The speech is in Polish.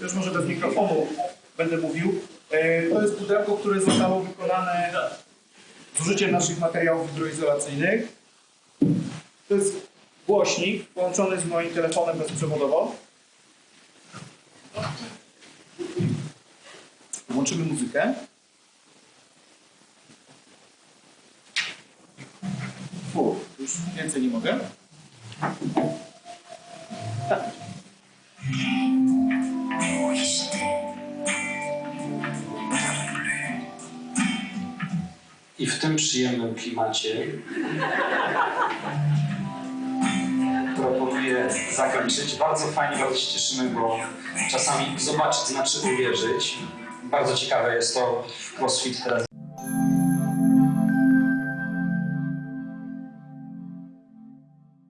też może bez mikrofonu będę mówił. E, To jest pudełko, które zostało wykonane z użyciem naszych materiałów hydroizolacyjnych. To jest głośnik połączony z moim telefonem bezprzewodowo. Włączymy muzykę. Fu, już więcej nie mogę. I w tym przyjemnym klimacie proponuję zakończyć. Bardzo fajnie, bardzo się cieszymy, bo czasami zobaczyć znaczy uwierzyć. Bardzo ciekawe jest to CrossFit teraz